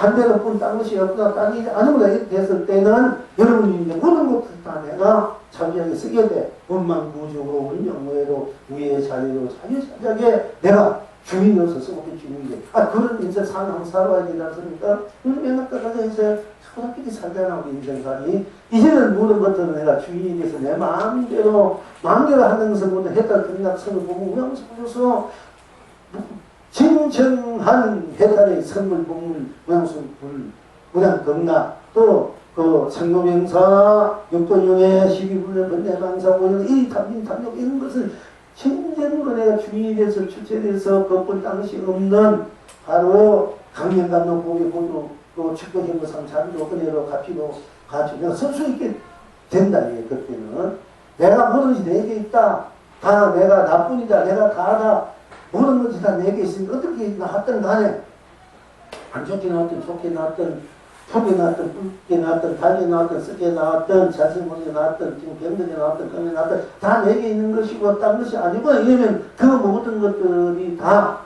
한 대로 뿐딴 것이 없다 땅이 이렇게 됐을 때는 여러분이 이제 모든 다 내가 자기에게 쓰게 돼 원망부족으로 운영무예로 우애의 자리로 자유자재하게 내가 주인으로서 쓰고 주인인데 아 그런 인생 한번 살아야 되지 않습니까? 우리 맨날 끝까지 이제 살잖아 우리 인생살이 이제는 모든 것들은 내가 주인이 돼서 내 마음대로 마음대로 하는 것을 모두 했다 그냥 선을 보고 우양수로서 진정한 해탈의 선물 복물 무양수 불 무양 경락 또그 성노명사 육도용의 시비불량 번뇌방사 오는 이 탐진 탐욕 이런 것을 진정으로 내가 주인이 돼서 주체돼서 그뿐 당시 없는 바로 강연감독 보기 보도 또 축복행보 삼삼도 은혜로 갚이고 가지고 설수 있게 된다 이게 그때는. 내가 뭐든지 내게 있다. 다 내가 나뿐이다. 내가 다다 모든 것이 다 내게 있으니까 어떻게 나왔든 간에 안 좋게 나왔든 좋게 나왔든 푸게 나왔든 붉게 나왔든 달게 나왔든 쓰게 나왔든 잘생기게 나왔든 지금 병들게 나왔든 병에 나왔든 다 내게 있는 것이고 딴 것이 아니고 이러면 그 모든 것들이 다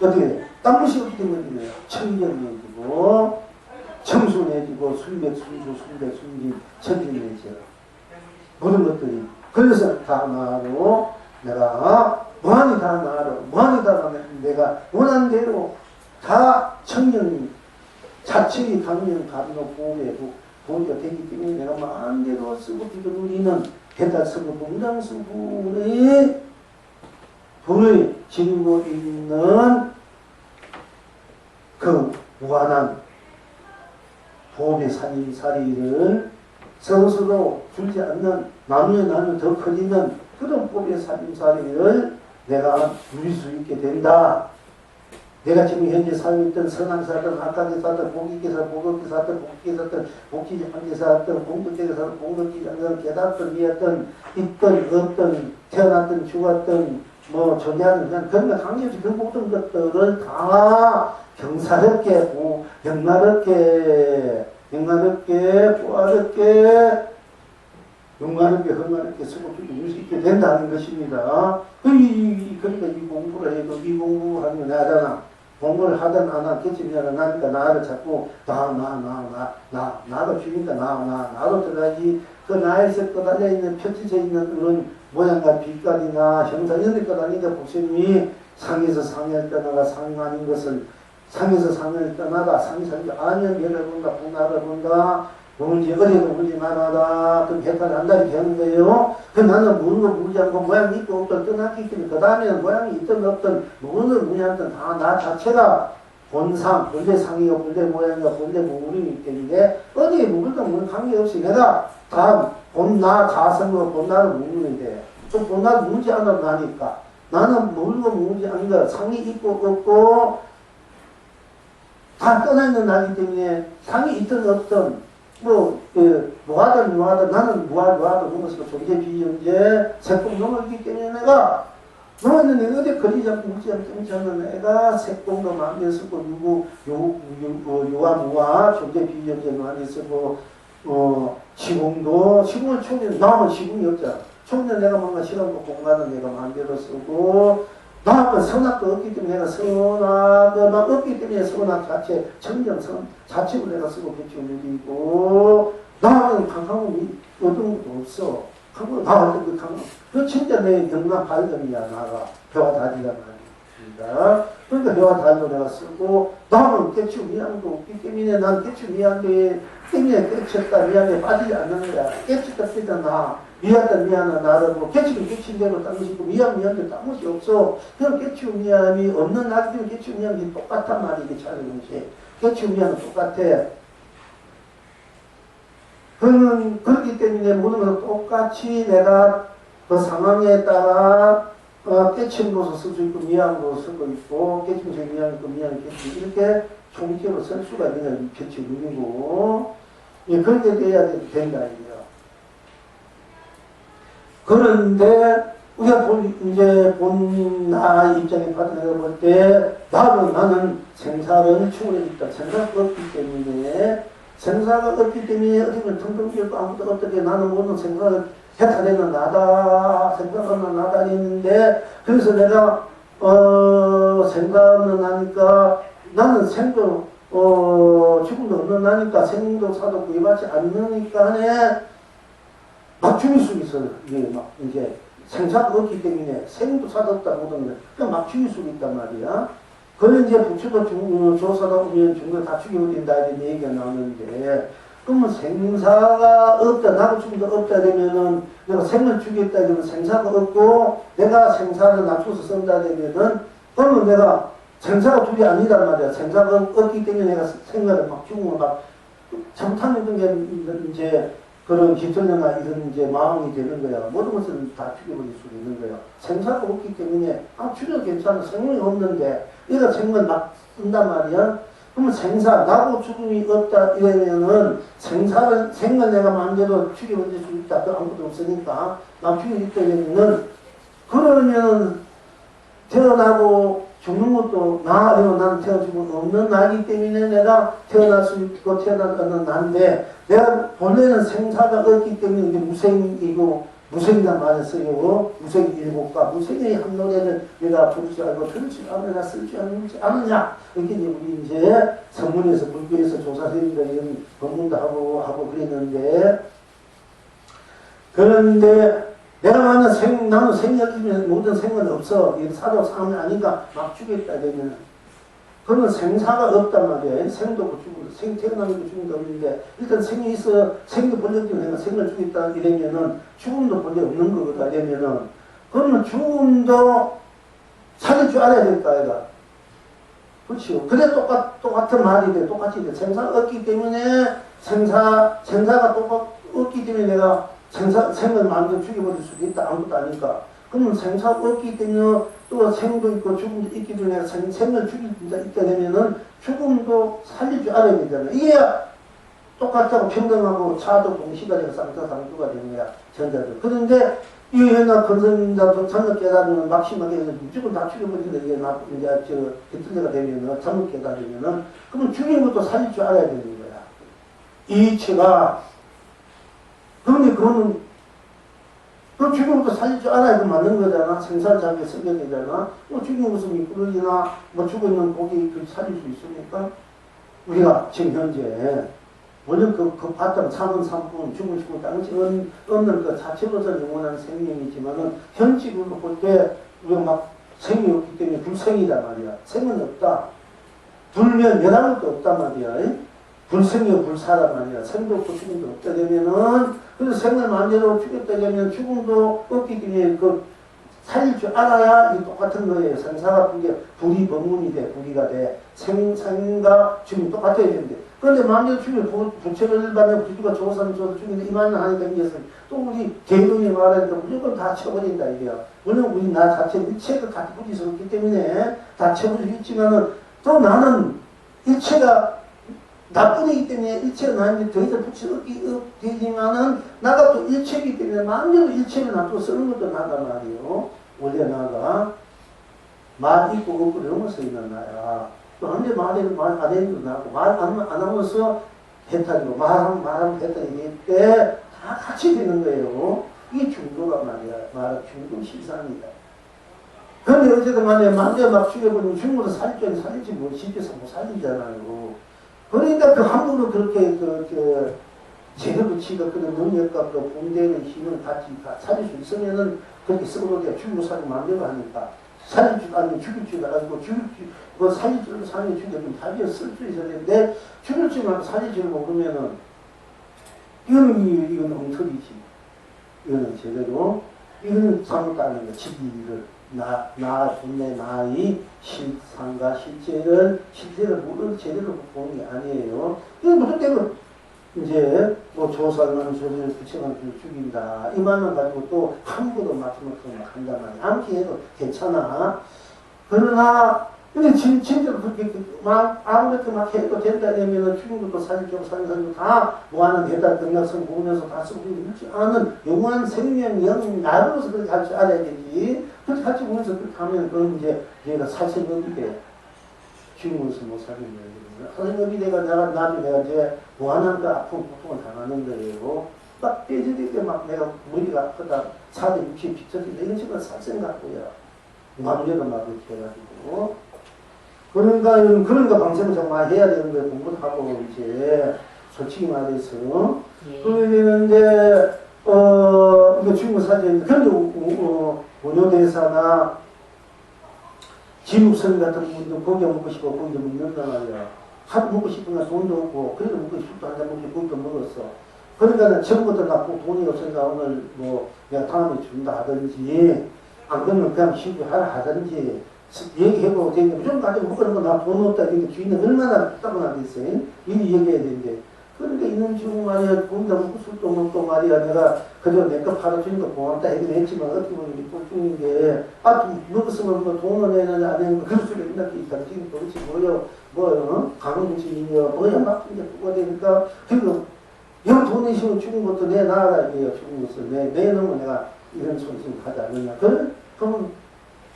어떻게 딴 것이 어떻게 되면 청년해지고 청순해지고 순백 순주 순백 순진 천진해져 모든 것들이. 그래서 다 나로 내가 무한히 다 나로 무한히 다 내가 원하는 대로 다 청년 자칭이 강령 감독 보호에 보호가 되기 때문에 내가 마음대로 쓰고 뒤돌리는 대다서고 봉장수분의 불을 지니고 있는 그 무한한 보험의 살인살이를 서로서로 줄지 않는 나누어 나누어 더 커지는 그런 법의 살인살이를 내가 누릴 수 있게 된다. 내가 지금 현재 살고 있던 선왕사든 악강기사든 공기기사 보급기사든 복기기사든 복지장기사든 공덕기사든 공덕기사든 깨닫든 이었든 있든 없든 태어났든 죽었든 뭐 존재하는 그냥 그런 거 강력히 그 모든 것들을 다 경사롭게 고 영나롭게 영나롭게 부하롭게 흥하게 쓰고 누릴 수 있게 된다는 것입니다. 그, 이, 그러니까 이 공부를 해도 이 공부하면 나잖아. 공부를 하든 안 하든 개침이잖아. 나니까 나를 자꾸 나, 나, 나, 나, 나, 나가 죽인다. 나, 나, 나로 들어가지. 그 나에서 떠달려 있는 펼쳐져 있는 그런 모양과 빛깔이나 형상 이런 데 떠다니까 복심이 상에서 상을 떠나가 상이 아닌 것을 상에서 상을 떠나가 상이 상이 아니면 얘를 본다, 분할을 본다. 뭔지 어디도 물지 말아라. 그럼 해탈 한다리 되는 거예요. 그 나는 거 물지 않고 모양이 있고 없던 떠났기 때문에 그 다음에는 모양이 있든 없든 무는 무냐든 다 나 자체가 본상, 본래 상이고 본래 모양이고 본래 무물이기 때문에 어디에 묵을까 물 관계없이 내가 다 본나 가성으로 본나를 묵는 데 또 본나를 묵지 않아 나니까 나는 물고 묵지 않은 거 상이 있고 없고 다 떠나 있는 나기 때문에 상이 있든 없든 뭐, 그, 뭐하든 뭐하든 나는 뭐하, 뭐하든 그것을 존재 비존재 색공 넘어있기 때문에 내가 넘어있는 애 어디 걸리지 않고 묻지 묻지 않는 애가 색공도 마음에 쓰고 유구, 요, 요, 어, 요와 존재 비존재 많이 쓰고 어, 시공도 시공을 총년 나오면 시공이 없잖아. 총년 내가 뭔가 시간도 공간은 내가 마음대로 쓰고 나하고 선악도 없기 때문에 내가 선악만 없기 때문에 선악 자체, 청정선 자체로 내가 쓰고 배치우는이고 나하고는 강하고 어떤 것도 없어. 강하고 나한테 그 강하 그 진짜 내 영감 발견이야, 나가. 배와 다리란 말입니다. 그러니까 배와 다리도 내가 쓰고 나는 깨치 미안도 없기 때문에 난 깨치 미안도에 때문에 깨쳤다 미안에 빠지지 않는 거야. 깨쳤다 쓰다 나. 미안하다 미안하 나를 뭐 깨치고 깨친 대로 딴 것이 있고 미안 미안도 딴 것이 없어. 그럼 깨치고 미안이 없는 때문에 깨치고 미안이 똑같단 이게 차이는 것이. 깨치고 미안은 똑같아. 그는 그렇기 때문에 모든 것을 똑같이 내가 그 상황에 따라 어, 깨침으로서 쓸수 있고 미안으로 쓰고 있고 깨침에서 미안 있고 미안 깨침 이렇게 총체로 쓸 수가 있는 개치 운이고 예, 그렇게 돼야 된다 이거예요. 그런데 우리가 본, 이제 본 나 입장에 받아내가 볼 때 나도 나는 생사를 충분히 있다. 생사가 없기 때문에 생사가 없기 때문에 어떻게 보면 텅텅 비고 아무도 어떻게 나는 모든 생사를 해탈되는 나다 생각 없는 나다 있는데 그래서 내가 어 생각 없는 나니까 나는 생존 어, 죽음도 없는 나니까 생도 사도 구애받지 않으니까 하네 막 죽일 수 있어요. 이게 막 이제 생사가 없기 때문에 생도 없다 모든 그냥 막 죽일 수 있단 말이야. 그는 이제 부처도 중, 어, 조사가 오면 중국 다 죽여버린다 이런 얘기가 나오는데 그러면 생사가 없다 죽음도 없다 되면은 내가 생을 죽였다 그러면 생사가 없고 내가 생사를 낮춰서 쓴다 되면은 그러면 내가 생사가 둘이 아니란 말이야. 생사가 없기 때문에 내가 생각을 막 죽음을 막 잘못하는 게 이제 그런 기천이나 이런 이제 마음이 되는 거야. 모든 것을 다 죽여버릴 수 있는 거야. 생사가 없기 때문에 아 죽여 괜찮아. 생명이 없는데 얘가 생을 막 쓴단 말이야. 그러면 생사 나고 죽음이 없다 이러면은 생사를 생을 내가 마음대로 죽여버릴 수 있다. 그 아무것도 없으니까 나 죽여 있다 이러면은 그러면 태어나고 죽는 것도 나, 이거 나는 태어나고 없는 나이기 때문에 내가 태어날 수 있고 태어나는 난데 내가 본래는 생사가 없기 때문에 이게 무생이고 무생이란 말을 써요. 무생 일곱과 무생의 한 노래를 내가 부를 줄 알고 들을 줄 알느냐 쓸줄 알지 않느냐 이렇게 이제 우리 이제 성문에서 불교에서 조사생들 이런 법문도 하고 하고 그랬는데 그런데 내가 만약 생, 나는 생각이면 모든 생은 없어. 이 사도 사람이 아니까 막 죽겠다 되면 그러면 생사가 없단 말이야. 생도 없고 죽음도 생 태어나는 게 죽음도 없는데 일단 생이 있어 생도 없는 내가 생을 죽겠다 이러면은 죽음도 본래 없는 거거든 이러면은 그러면 죽음도 살릴 줄 알아야 될까 아이가 그렇죠. 그래 똑같 똑같은 말이 돼 똑같이 돼 생사가 없기 때문에 생사 생사가 똑같 없기 때문에 내가 생사, 생을 마음대로 죽여버릴 수도 있다. 아무것도 아니까. 그러면 생사가 없기 때문에 또 생도 있고 죽음도 있기 때문에 생, 생을 수 있다 되면은 죽음도 살릴 줄 알아야 되잖아. 이게 똑같다고 평등하고 차도 동시가 되고 쌍타상두가 되는 거야. 전자도. 그런데 이 현나 건설자도 잘못 깨달으면 막심하게 무조건 다 죽여버리는 게 나, 이제 저, 깃들레가 되면은 잘못 깨달으면은 그러면 죽이는 것도 살릴 줄 알아야 되는 거야. 이 체가 그런데 그거는 그 죽음부터 살릴 줄 알아야 그 맞는 거잖아. 생산자에 쓰게 되잖아. 뭐 죽인 것은 미꾸러지나 뭐 죽어있는 고기 그 살릴 수 있습니까? 우리가 지금 현재 원래 그, 그 봤던 사는 삼분 죽은 죽은 땅시 없는 그 자체로서 영원한 생명이지만은 현직으로 볼 때 우리가 막 생이 없기 때문에 불생이란 말이야. 생은 없다. 불면 연한 것도 없단 말이야. 불생이요 불사란 말이야. 생도 없고 죽음도 없다 되면은 그래서 생을 마음대로 죽였다 되면 죽음도 없기 때문에 그 살릴 줄 알아야 이 똑같은 거예요. 생사가 그게 불이 법문이 돼, 불이가 돼. 생, 생과 죽음이 똑같아야 되는데. 그런데 마음대로 죽이면 부처를 받는 부처가 조사는 줘도 죽이는 이만은 하니까 이제 또 우리 개인이 말하니까 무조건 다 쳐버린다 이게야. 물론 우리 나 자체 일체가 같이 부딪혔기 때문에 다 있지만은 또 나는 일체가 나뿐이기 때문에 일체가 나한테 더 이상 붙일 없기 되지만은 나가 또 일체이기 때문에 마음대로 일체를 놔두고 쓰는 것도 나가 말이요. 원래 나가 말 있고 없고 넘어서 있는 나야. 또 언제 말에 말안 해도 나고 말안 안 하면서 해탈이고 말하면 말하면 해탈이 때다 같이 되는 거예요. 이게 중도가 말이야. 말 중도 실상이다. 그런데 어쨌든 간에 만대 막 죽여버리면 중도도 살줄 살리지 뭐 집에서 못 살리잖아요. 그러니까 그 함부로 그렇게 그, 그 제대로 붙이고 그런 능력과 그 분대의 힘을 같이 다 살릴 수 있으면은 그렇게 쓰고 돼 죽이고 살고 마음대로 하니까 살릴 줄 알면 죽일 줄 알고 죽일 줄, 뭐 살릴 줄 살릴 죽이면 답이 쓸줄 있어야 되는데 죽일 줄 알고 살릴 줄 모르면은 이거는 이- 이건 엉터리지. 이거는 제대로 이거는 잘못하는 거 지기를 나, 나, 분내 나의 실상과 실제를, 실제를 모르는 제대로 보는 게 아니에요. 이거 무슨 때문 이제 뭐 조사는 조사를 부채만 죽인다. 이 말만 가지고 또 맞춰놓고 막 한단 말이야. 해도 괜찮아. 그러나, 근데 진, 진짜로 그렇게 막 아무렇게 막 해도 된다 되면은 죽은 것도 살리고 사는 다 뭐하는 대다 등약성 보면서 다 쓰고 그렇지 않은 영원한 생명, 영, 나로서 그렇게 할줄 알아야 되지. 그렇게 같이 보면서 그렇게 하면 그건 이제 얘가 사실업이 돼. 죽으면서 못 살리는 거예요. 사실업이 내가 내가 나도 내가 이제 무한한 그 아픈 고통을 당하는 거예요. 막 삐질 때막 내가 머리가 아프다, 살이 육체 비춰진다 이런 식으로 살생 같고요. 마음대로 막 이렇게 해가지고 그러니까 그러니까 방송을 정말 해야 되는 거예요. 공부도 하고 이제 솔직히 말해서 예. 되는데 어 이거 중국 사진 그런데 어, 원효대사나 지묵선 같은 분도 고기 먹고 싶어 고기 먹는단 말이야. 하도 먹고 싶으니까 돈도 없고 그래도 먹고 싶도 한잔 먹고 고기도 먹었어. 그러니까는 처음부터 나고 돈이 없으니까 오늘 뭐 내가 다음에 준다 하든지 안 그러면 그냥 쉬고 하라 하든지 얘기해보고 되는데 무조건 가지고 먹는 거나 돈 없다 이렇게 주인은 얼마나 따분하겠어요? 이리 얘기해야 되는데. 그러니까 이놈 지금 말이야 돈도 먹고 술도 먹고 말이야 내가 그저 내거 팔아주니까 고맙다 하긴 했지만 어떻게 보면 이게 꼴중인 게아 먹었으면 뭐 돈을 내느냐 안 내느냐 그럴 수가 있나? 게 있다 지금 도대체 뭐요? 뭐 강원주민이요 뭐야 막 이제 그거 되니까 지금 여기 돈 내시면 죽은 것도 내 나라 이게요 죽은 것을. 내 내놓으면 내가 이런 손심 하지 않느냐. 그래? 그러면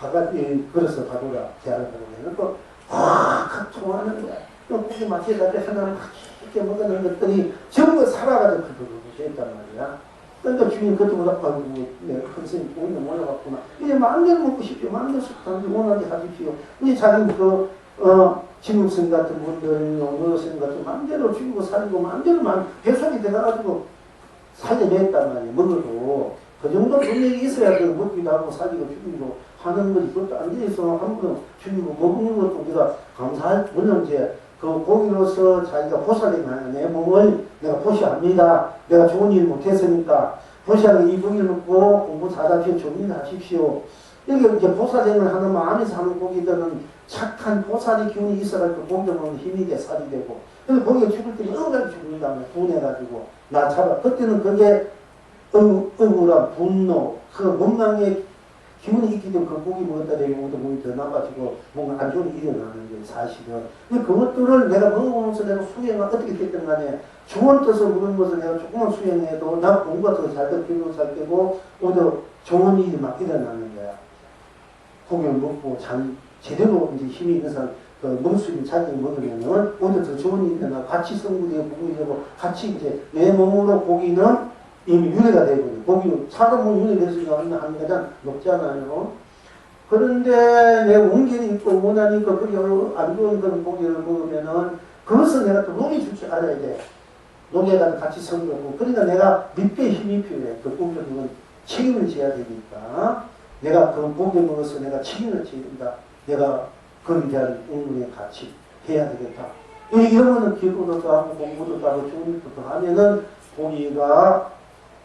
바깥에 그래서 바보라 대화를 하는 거야 확 통하는 거야. 또 고기 맛있다 하나를 맛있게 먹는 것들이 전부 살아가지고 그렇게 됐단 말이야. 그러니까 주인 그때보다 아이고 내 선생님 돈이 올라갔구나 이제 마음대로 먹고 싶죠. 마음대로 식당도 원하게 하십시오. 이제 자기 그 어, 진욱선 같은 분들, 노노선 같은 마음대로 죽이고 살고 마음대로 만 배속이 돼가지고 살려냈단 말이에요. 먹어도 그 정도 분명히 있어야 그 먹기도 하고 살리고 죽이고 하는 거지. 그것도 안 돼 있어. 한 번은 죽이고 먹는 것도 우리가 감사할 물론 이제 그 고기로서 자기가 보살이 많은 내 몸을 내가 보시합니다. 내가 좋은 일 못했으니까 보시하는 이 부위를 먹고 공부 잘하십시오. 좋은 일 하십시오. 여기 이제 보살행을 하는 마음에서 하는 고기들은 착한 보살의 기운이 있어가지고 고기를 먹는 힘이 돼 살이 되고 그래서 고기가 죽을 때는 억울하게 죽는다면 분해가지고 나 잡아 그때는 그게 억, 억울한 분노. 그 원망의 기운이 있기 때문에 그 고기 먹었다 내가 먹었다 몸이 더 나빠지고 뭔가 안 좋은 일이 일어나는 거예요 사실은. 근데 그것들을 내가 먹어보면서 내가 수행을 어떻게 됐든 간에 좋은 뜻을 먹은 것을 내가 조금만 수행해도 나 공부가 더잘 되고 기분도 잘 되고 오히려 좋은 일이 막 일어나는 거야. 고기를 먹고 장 제대로 이제 힘이 있는 사람, 그 먹을 수 있는 자격이 먹으면은 오히려 더 좋은 일이 일어나. 같이 성불되고 부분이 되고 같이 이제 내 몸으로 고기는 이미 윤회가 되거든요. 고기는 사람 몸 윤회 됐으니까 하는 한 가장 높잖아요. 그런데 내 원견이 있고 원하니까 그게 안 좋은 그런 고기를 먹으면은 그것을 내가 또 녹이 줄줄 알아야 돼. 녹에다 같이 섞고 그러니까 내가 밑에 힘이 필요해. 그 고기는 책임을 져야 되니까 내가 그 고기 먹어서 내가 책임을 된다. 내가 거기에 대한 응문에 같이 해야 되겠다. 이- 이러면은 기도도 더 하고 공부도 더 하고 더 하면은 고기가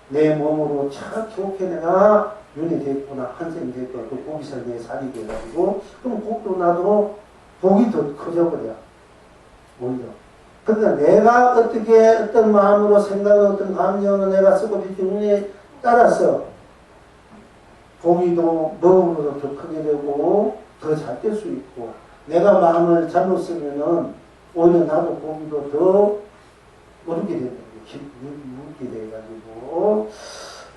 내 몸으로 참 좋게 내가 윤이 됐구나 한생이 됐구나 그 고기살 내 살이 돼가지고 그럼 고기도 나도 복이 더 커져버려 오히려 그러니까 내가 어떻게 어떤 마음으로 생각을 어떤 감정을 내가 쓰고 운에 따라서 고기도 먹음으로 더 크게 되고 더 잘 될 수 있고 내가 마음을 잘못 쓰면은 오히려 나도 고기도 더 어렵게 된다. 묻게 돼가지고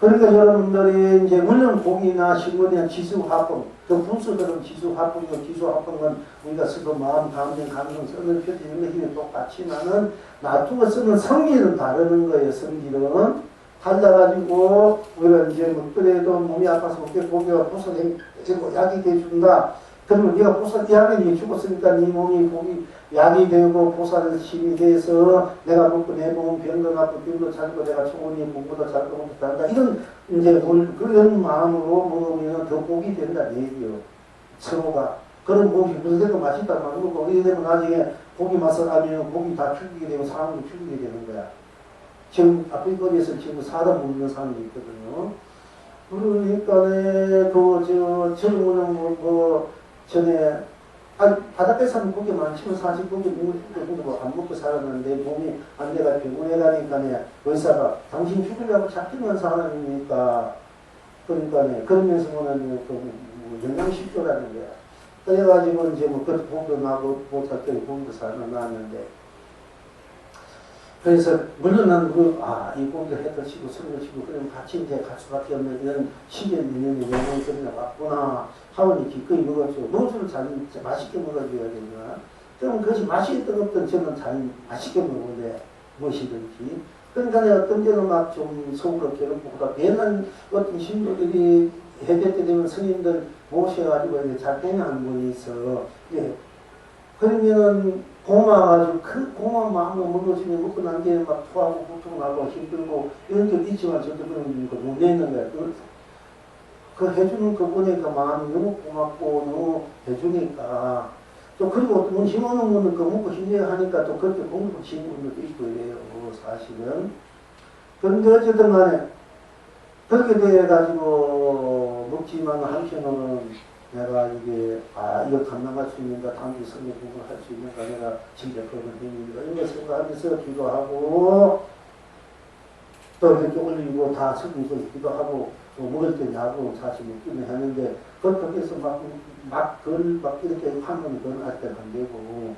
그러니까 여러분들이 이제 물론 고기나 식물이나 지수화풍 그 분수들은 지수화풍이고 지수화풍은 우리가 쓰고 마음, 감정, 감성 쓰는 표현 이런 힘이 똑같지만은 놔두고 쓰는 성질은 다르는 거예요. 성질은 달라가지고 우리가 이제 뭐 그래도 몸이 아파서 어깨 고기가 부서지고 약이 돼준다. 그러면 네가 보살 약이 죽었으니까 네 몸이 고기 약이 되고 보살 힘이 돼서 내가 먹고 내몸 병도 낫고 병도 잘고 내가 좋으니 공부도 잘고 공부도 잘한다. 이런 이제 뭘 그런 마음으로 먹으면 더 복이 된다 얘기요. 서로가. 그런 고기 무슨 데도 맛있다 말고 이래 되면 나중에 고기 맛을 알면 고기 다 죽이게 되고 사람도 죽이게 되는 거야. 지금 아프리카에서 지금 사람 먹는 사람이 있거든요. 그러니까 그저 젊은 뭐, 뭐 전에 아, 바닷가에 사는 고기 많지만 사실 고기 먹고 안 먹고 살았는데 몸이 안 돼가 가니까 의사가 당신 죽으려고 잡히는 사람이니까 그러니까 그러면서는 그 영양실조라는 거야. 그래가지고 이제 뭐 그것도 복도 나고 보살때문에 복도 살고 나왔는데 그래서 물론 난 그아이 고기를 해도 치고 술을 치고 그럼 같이 이제 갈 수밖에 없는 이런 시기에 있는 영향이 그냥 왔구나 하원이 기꺼이 먹었죠. 무엇을 잘 맛있게 먹어줘야 되나? 그럼 그것이 맛있던 없던 저는 잘 맛있게 먹는데 무엇이든지. 그러니까 어떤 때는 막좀 속으로 괴롭고보다 배는 어떤 신도들이 해배 때 되면 스님들 모셔가지고 이제 잘 되는 한 분이 있어. 예. 그러면은 고마가지고 그 고마운 마음을 먹어주면 먹고 난 뒤에 막 토하고 고통나고 힘들고 이런 적 있지만 저도 그런 거못 내는 거야. 그, 그 해주는 그 보니까 마음이 너무 고맙고 너무 해주니까 또 그리고 또 힘없는 거는 그 먹고 힘내야 하니까 또 그렇게 공부 치는 분들도 있고 이래요. 사실은. 그런데 어쨌든 간에 그렇게 돼가지고 먹지만 한편으로는 내가 이게 아 이거 감당할 수 있는가 단기 성경 공부를 할수 있는가 내가 진짜 그런 힘인가 이런 걸 생각하면서 기도하고 또 이렇게 올리고 다 성경에서 기도하고 또 먹을 때 야구 사실 먹기는 했는데 그렇게 해서 막막걸막 이렇게 하면 그건 아직은 안 되고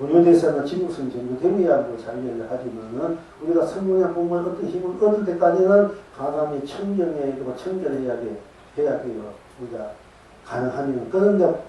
운영대에서는 지구선 정도 되어야 뭐 자기를 하지만은 우리가 성경의 공부를 어떤 힘을 얻을 때까지는 가감이 청정해야 되고 청결해야 돼 해야 돼요. 우리가 가능하면 그런데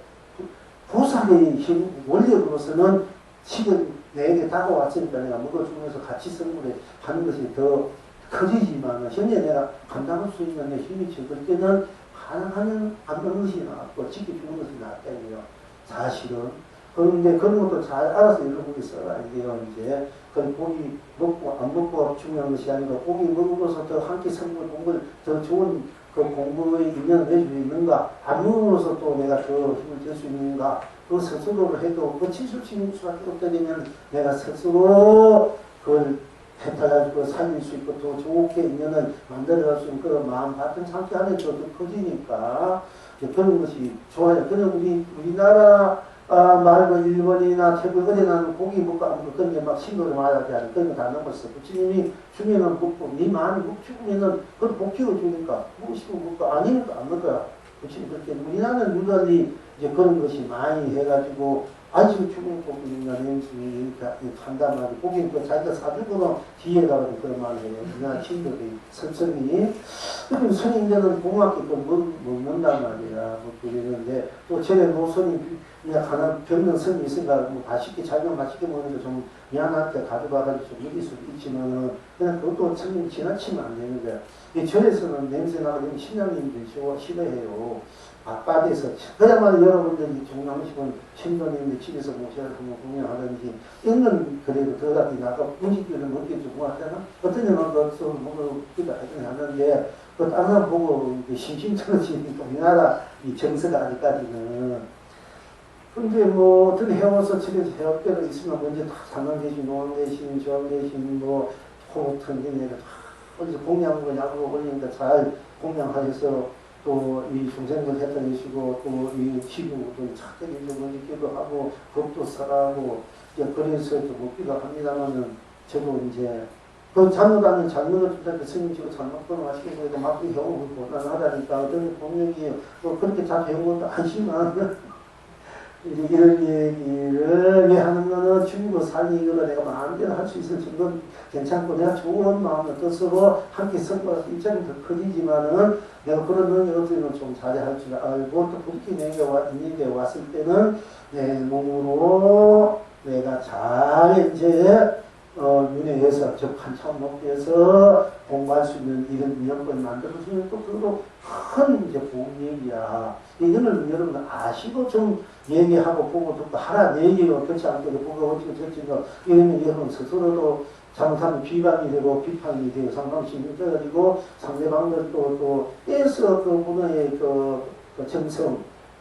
보살의 힘 원력으로서는 지금 내게 다가왔으니까 내가 먹어주면서 같이 성물에 하는 것이 더 커지지만 현재 내가 감당할 수 있는 내 힘이 적을 때는 가능하면 안 먹는 것이 낫고 지켜주는 것이 낫다고요. 사실은. 그런데 그런 것도 잘 알아서 여러분이 써라. 이게요 이제 그 고기 먹고 안 먹고 중요한 것이 아니고 고기 먹으면서 더 함께 성물 공부를 더 좋은 그 공부의 인연을 수 있는가? 안 먹으면서 또 내가 더 힘을 줄 수 있는가? 그 스스로를 해도 그 치술 치는 수밖에 없다면 내가 스스로 그걸 해탈하고 살릴 수 있고 또 좋게 인연을 만들어갈 수 있는 그런 마음 같은 상태 안에 더 커지니까. 그런 것이 좋아요. 그냥 우리 우리나라 아, 말고 일본이나 태국 어디 나는 고기 먹고 그런 게막 신도를 말하지 않은 그런 거 다 넘었어. 부처님이 주면은 먹고 네 마음이 묵 죽으면은 그걸 복 키워 주니까 먹고 싶으면 먹고 아니니까 안 먹어야. 부처님 그렇게 우리나라는 유달리 이제 그런 것이 많이 해가지고 죽은 고기인가 냄새 이렇게 판단하고 고기는 그 자기가 사주고는 뒤에 가서 그런 말을 해요. 우리나라 친구들이 선생이 그럼 스님들은 고맙게 또 먹는단 말이야. 뭐 그러는데 또 전에 노선이 그냥 하나 병든 선이 있으니까 뭐 맛있게 자기가 맛있게 먹는데 좀 미안한데 가져가가지고 좀 이길 수도 있지만은 그냥 그것도 스님 지나치면 안 되는 거야. 이 절에서는 냄새나고 신앙님들이 싫어해요. 아빠돼서 그야말로 여러분들이 종남식은 신도님들 집에서 모셔서 뭐 공연하든지 있는 그래도 더가기 나가 음식들을 먹여주고 하잖아 어떤 년은 거기서 먹기도 하긴 하는데 그 다른 보고 심심찮으시니까 우리나라 이 정서가 아직까지는. 근데 뭐 어떻게 해와서 집에서 때도 있으면 먼저 다 상강 대신, 노원 대신, 조항 대신, 뭐 호흡턴 대신 어디서 공양을 약으로 올리니까 잘 공양하셔서 또이 중생들 해당이시고 또이 지구도 착하게 잊어버리기도 하고 법도 살아고 이제 그래서 또 먹기도 합니다만은 저도 이제 그 잘못하면 잘못을 준다고 스님치고 잘못하면 맛있게 보이고 막 해오고 고난하다니까 어떤 공명이 뭐 그렇게 잘 해온 것도 아니 이런 얘기를 하는 거는 중국 살기 이거를 내가 마음대로 할 수 있을 정도는 괜찮고 내가 좋은 마음을 뜻으로 함께 선거해서 입장이 더 커지지만은 내가 그런 없으면 좀 잘할 줄 알고 또 그렇게 내게 와, 있는 게 왔을 때는 내 몸으로 내가 잘 이제 어, 윤회해서 적한 차원 높게 해서 공부할 수 있는 이런 여건을 만들어주면 또 그것도 큰 이제 복얘기야. 이거는 여러분 아시고 좀 얘기하고 보고 듣고 하나 얘기가 그렇지 않고 보고 어떻게 될지가 이러면 여러분 스스로도 잘못하면 비방이 되고 비판이 되고 상당심이 떠가지고 상대방들 또, 또, 떼서 그 문화의 그, 그 정성,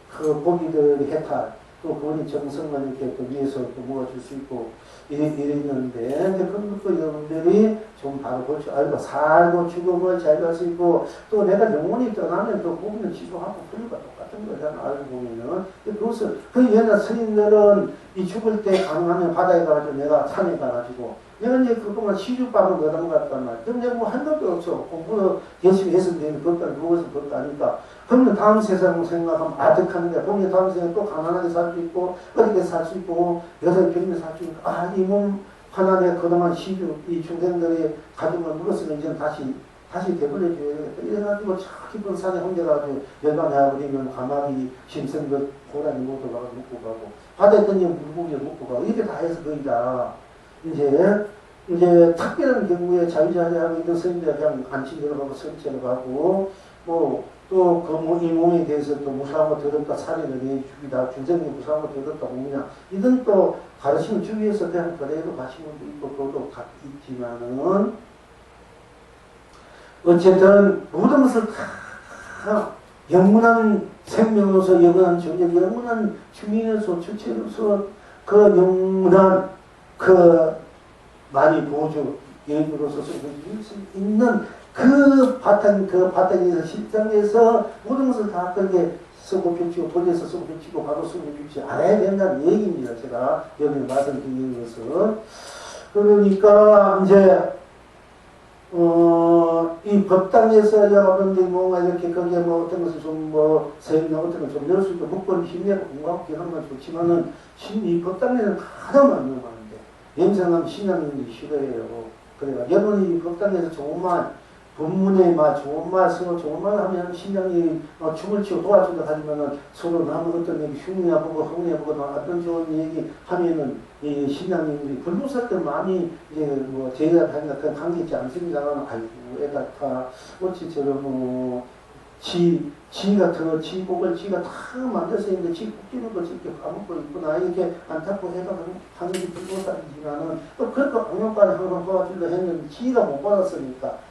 그 보기들의 해탈, 또 본인 정성을 이렇게 그 위해서 또 모아줄 수 있고, 이래, 이랬는데, 그런 것도 여러분들이 좀 바로 볼 줄 알고, 살고 죽음을 잘갈 수 있고, 또 내가 영원히 떠나면 또 보면 지소하고 풀과 똑같은 거잖아, 알고 보면은. 그것을, 그 옛날 스님들은 이 죽을 때 가능하면 바다에 가가지고 내가 산에 가가지고, 내가 이제 그동안 시주밥을 것 같단 말이야. 그럼 내가 뭐한 것도 없어. 공부를 열심히 해서 되는 것까지 누워서 그것도 아니까. 그러면 다음 세상 생각하면 아득한데, 보면 다음 세상 또 가난하게 살 수 있고, 어렵게 살 수 있고, 여덟 병에 살 수 있고, 아, 이 몸 하나 내가 그동안 시주, 이 중생들의 가족을 물었으면 이제 다시, 다시 되돌려줘야 되겠다. 이래가지고 저 깊은 산에 혼자 가지고 열반해버리면 가마귀, 심성것, 고라니 모두 가고 먹고 가고, 던지면 물고기 먹고 가고, 이렇게 다 해서 거의 다. 이제 이제 특별한 경우에 자유자재하고 있는 스님들 그냥 안치대로 가고 설치로 가고 뭐 또그이 몸에 대해서 또 무사하고 들었다 살인을 해 죽이다 준생이 무사하고 들었다 오느냐 이건 또 가르침 주위에서 그냥 그대로 가시는 분도 있고 그것도 가- 있지만은 어쨌든 모든 것을 다 영원한 생명으로서 영원한 존재 영원한 주민으로서 주체로서 그 영원한 그 많이 보조 쓸수 있는 그 바탕 그 바탕에서 실장에서 모든 것을 다 그렇게 쓰고 펼치고 도에서 쓰고 펼치고 바로 쓰고 펼치고 알아야 된다는 얘기입니다. 제가 여기 말씀드리는 것은 그러니까 이제 어, 이 법당에서 여러분들이 뭔가 이렇게 거기에 뭐 어떤 것을 좀뭐 세미나 어떤 걸좀 넣을 수 있고 묵고를 힘내고 공부하고 기하는 건 좋지만은 신- 이 법당에는 하나도 안 넘어가는데 냄새나면 신앙인들이 싫어해요. 그래가 여러분이 이 법당에서 말 본문에 말 좋은 말 서로 좋은 말 하면 신앙이 어, 춤을 추고 도와준다 하지만은 서로 남은 어떤 얘기 흉내나 보고 흥내 보고 또 어떤 좋은 얘기 하면은 이 신앙인들이 불로사들 많이 이제 뭐 제가 다니까 그런 관계 있지 않습니다만 아이고 애가 다 어찌 저런 뭐 지, 지가 더, 지 복을 지가 다 만들어서 있는데 지 복지는 거 저렇게 까먹고 있구나. 이렇게 안타고 해가 하는 게 불로사이지만은 또 그렇게 악명까지 항상 도와주려 했는데 지가 못 받았으니까 또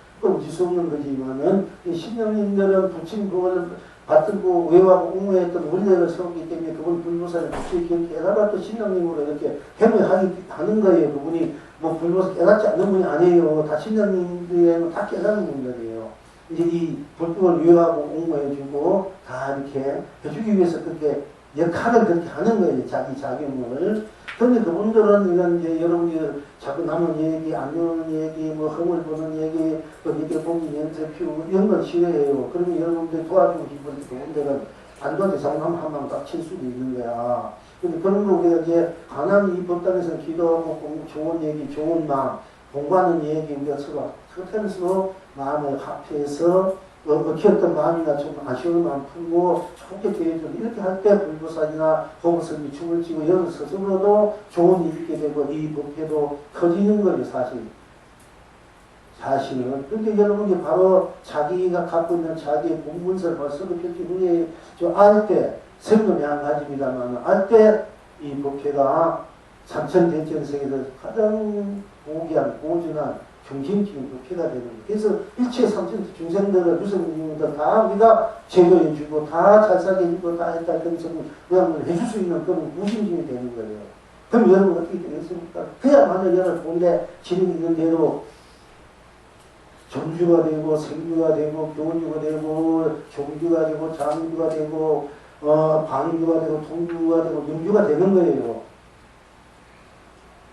수 없는 거지만은 이 신령님들은 부친 그걸 받들고 외화하고 옹호했던 원래를 세우기 때문에 그분 불로사를 같이 이렇게 깨달아 또 신령님으로 이렇게 해명하기 하는 거예요. 그분이 뭐 불로사 깨닫지 않는 분이 아니에요. 다 신령님들이 다 깨닫는 분들이에요. 이제 이 불법을 위하고 옹호해주고 다 이렇게 해주기 위해서 그렇게 역할을 그렇게 하는 거예요. 자기 작용을. 그런데 그분들은 이런 이제 여러분이 자꾸 남은 얘기, 안 나오는 얘기, 뭐 허물 보는 얘기, 또 이렇게 보기 냄새 피우고 이런 건 싫어해요. 그러면 여러분들 도와주고 그분들은 안 도와줘 상담 한방 닥칠 수도 있는 거야. 근데 그런 거 우리가 이제 가난히 이 법당에서 기도하고 좋은 얘기, 좋은 마음, 공부하는 얘기 우리가 서로 그렇다면서 마음을 합해서 어, 엉켰던 마음이나 좀 아쉬운 마음 풀고 좋게 대해주고 이렇게 할 때 불보살이나 보고스님이 춤을 추고 여러 스스로도 좋은 일이 있게 되고 이 법회도 커지는 거죠 사실. 사실은. 근데 여러분이 바로 자기가 갖고 있는 자기의 공문서를 벌써 펼치 후에 저알때 생명이 한 가지입니다만 알 때이 법회가 삼천대천세계에서 가장 고귀한 고준한 중심적인 법회가 되는 거예요. 그래서 일체 삼천 중생들을 유성님들 다 우리가 제거해주고 다 잘 살게 해주고 다 했다 그래서 그냥 해줄 수 있는 그런 무심심이 되는 거예요. 그럼 여러분 어떻게 되겠습니까? 그야말로 여러분 본래 지능 있는 대로 정주가 되고 생주가 되고 교주가 되고 종주가 되고 장주가 되고 어, 방주가 되고 통주가 되고 명주가 되는 거예요.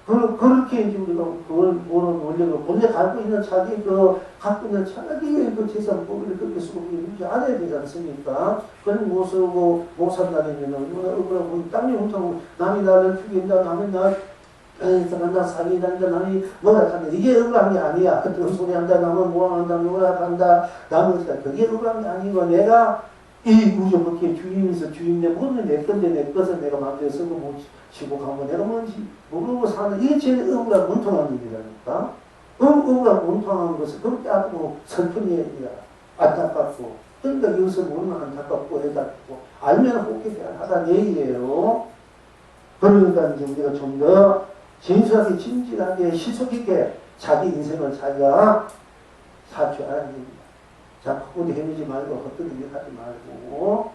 그, 그렇게 이제 우리가 그걸 보는 원래로 본래 갖고 있는 자기 그 갖고 있는 자기의 그 재산법을 그렇게 쓰고 이렇게 알아야 되지 않습니까? 그런 못 쓰고 못 산다는 얼마나 억울하고 땅이 훔쳐고 남이 나를 죽인다 남이 나나 사기한다 남이 뭐라 한다. 이게 억울한 게 아니야. 그런 소리 한다 남은 뭐한다 뭐라 한다. 남은 그게 억울한 게 아니고 내가 이 우주 법계 주인이서 주인내 모든 내 건데 내 것을 내가 마음대로 쓰고 못 치고 가면 내가 뭔지 모르고 사는 이게 제일 억울한 원통한 일이라니까. 그 억울한 원통한 것을 그렇게 아프고 슬픈 얘기야 안타깝고 그러니까 이것을 모르면 안타깝고 해답고 알면 혹해 하다는 얘기예요. 그러니까 이제 우리가 좀 더 진솔하게 진실하게 시속 있게 자기 인생을 자기가 알아야 됩니다 자꾸 어디 헤매지 말고 헛되이 하지 말고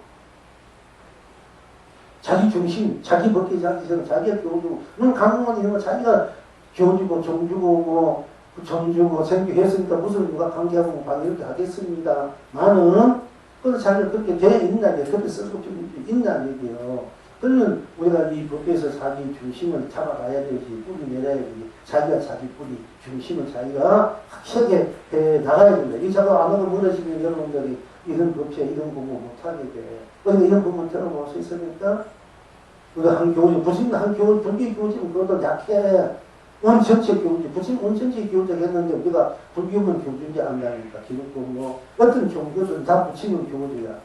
자기 중심, 자기 벗기 자기 생 자기가 교주고 넌 강공원 이런 거 자기가 교주고 정주고 뭐 정주고 생주했으니까 무슨 누가 관계하고 뭐 관계 이렇게 하겠습니다. 나는 그래서 자기가 그렇게 돼 있나 게 그렇게 쓰고 좀 있나 얘기요. 그러면 우리가 이 법에서 자기 중심을 잡아가야 되지 뿌리 내려야 되지 자기가 자기 뿌리 중심을 자기가 확실하게 해 나가야 된다. 이 자꾸 안 하고 무너지면 여러분들이 이런 법체 이런 공부 못하게 돼. 그러니까 이런 부분 들어볼 수 있습니까? 우리가 한 교주, 부심 한 교주, 불교 교주는 그것도 약해. 원천체 교주, 부심 원천체 교주 했는데 우리가 불교는 교주인지 안다니까. 기독교 뭐, 어떤 종교든 다 교주야.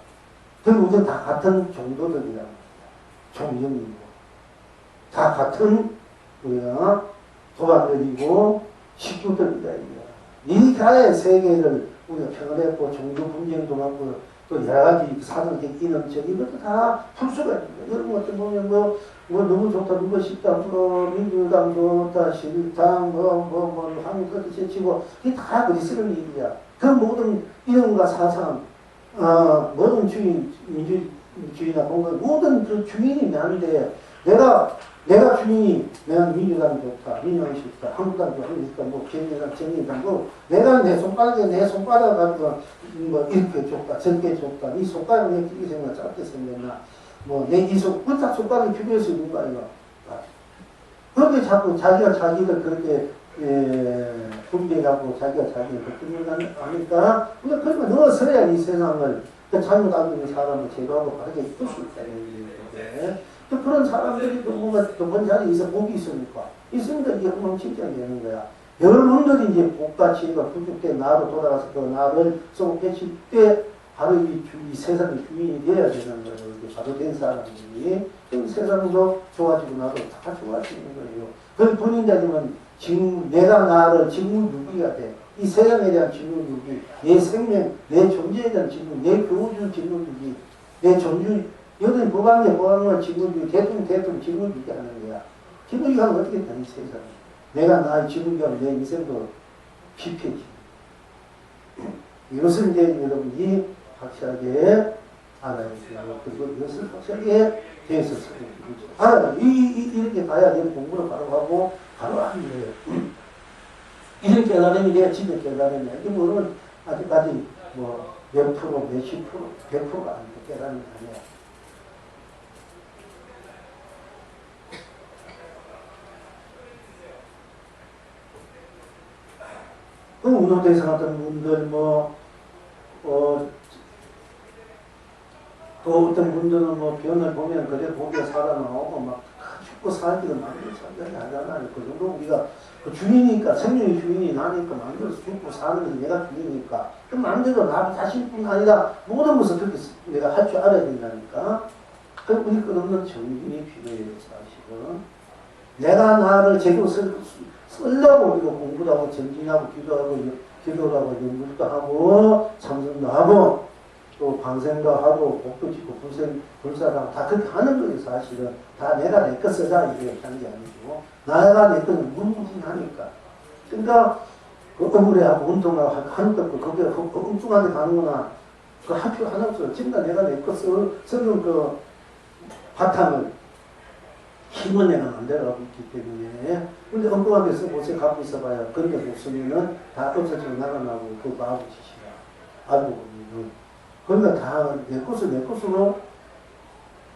그리고 우리는 다 같은 종도들이야. 종영이고. 다 같은, 우리가 도반들이고, 식구들이다. 이 가의 세계를 우리가 평안했고, 종교 분쟁도 많고, 또 여러 가지 사정 느끼는 저 이것도 다 풀 수가 있는 거예요. 여러분 같은 보면 뭐, 뭐 너무 좋다, 누구 싶다, 뭐 민주당 좋다, 실당, 뭐, 뭐, 뭐, 한국까지 제치고, 이게 다 그리스는 일이야. 그 모든 이념과 사상, 어, 모든 주인, 민주 주의나 공간, 모든 그 주인이 나는데, 내가, 내가 주인이, 내가 민주당이 좋다, 민주당이 좋다, 한국당이 좋다, 뭐, 정의당, 정의당, 뭐, 내가 내 손가락에 내 손가락 가지고, 뭐, 이렇게 좋다, 저렇게 좋다, 이 손가락이 왜 길게 생겼나, 짧게 생겼나, 뭐, 내이 손, 그다 손가락이 비교할 수 있는 거 아이가. 그렇게 자꾸 자기가 자기를 그렇게, 예, 분배하고 자기가 자기를 그렇게 하니까, 근데 그러면 넣어서야 이 세상을, 그 잘못 알고 있는 사람을 제거하고 바르게 이끌 수 있다는 얘기인데, 또 그런 사람들이 또 뭔가 높은 자리에 있어 복이 있으니까, 있으니까 이게 엉망진창이 되는 거야. 여러분들이 이제 복같이 그 부족대 나로 돌아가서 그 나를 쏘고 계실 때, 바로 이, 주, 이 세상의 주인이 되어야 되는 거예요. 바로 된 사람들이. 그 세상도 좋아지고 나도 다 좋아지는 거예요. 그 본인 자지만 지금 내가 나를 직무유기가 돼. 이 세상에 대한 직무유기, 내 생명, 내 존재에 대한 직무, 내 교우주 직무유기, 내 존주, 여기 법안에 법안은 직무유기, 대통령, 대통령 직무유기 하는 거야. 직무유기 하면 어떻게 되니, 세상에. 내가 나의 하면 내 인생도 피폐지. 이것을 이제 여러분이 확실하게 알아야 돼요. 그리고 이것을 확실하게 대해서 알아요. 이, 이, 이렇게 가야 내 공부를 바로 하고 바로 하는 거예요. 이런 깨달음이 내가 집에 깨달음이야. 이게 물론 아직까지 뭐 몇 프로, 몇십 프로, 백 프로가 아니고 깨달음이 아니야. 그 운동대에서 같은 분들 뭐, 어, 또 어떤 분들은 뭐 변을 보면 그래 보게 살아나오고 막 죽고 살기도 만들어 살기 하잖아요. 그 정도 우리가 그 주인이니까 생명의 주인이 나니까 만들어서 죽고 사는 것이 내가 주인이니까 그 만들어 나 자신뿐 아니라 모든 것을 그렇게 내가 할 줄 알아야 된다니까. 그 우리 끝없는 정신이 필요해요 사실은. 내가 나를 제대로 쓸, 쓰려고 우리가 공부도 하고 전진하고 기도하고 기도도 하고 연구도 하고 참선도 하고 또 방생도 하고 복도 짓고 불사도 하고 다 그렇게 하는 거예요 사실은. 다 내가 내 것 쓰자 이렇게 하는 게 아니고. 나가 내 것은 무궁하니까. 그러니까 그 억울해하고 운동하고 하는 것도 그 엉뚱한데 가는구나. 그 할 필요 하나 없어요 진짜 내가 내것 쓰는 그 바탕을 힘은 내가 만들어가고 있기 때문에. 근데 엉뚱하게 써보세요 갖고 있어봐야 그런 게 없으면은 다 없어지고 나가나고 그 마음 짓이야 알고 보면은 그러니까 다내 것을 내 것으로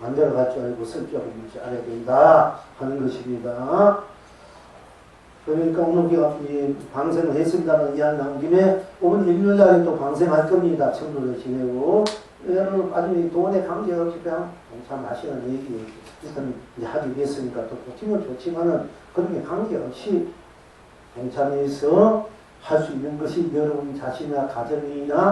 만들어갈 줄 알고 쓸 줄 알고 알아야 된다 하는 것입니다. 그러니까 오늘 방생을 했습니다는 이야기 나온 김에 오늘 일요일날에 또 방생할 겁니다. 청도를 지내고. 여러분 나중에 돈에 관계없이 그냥 동참하시는 얘기 일단 하기 위해서니까 또 좋지면 좋지만은 그런 게 관계없이 동참해서 할 수 있는 것이 여러분 자신이나 가정이나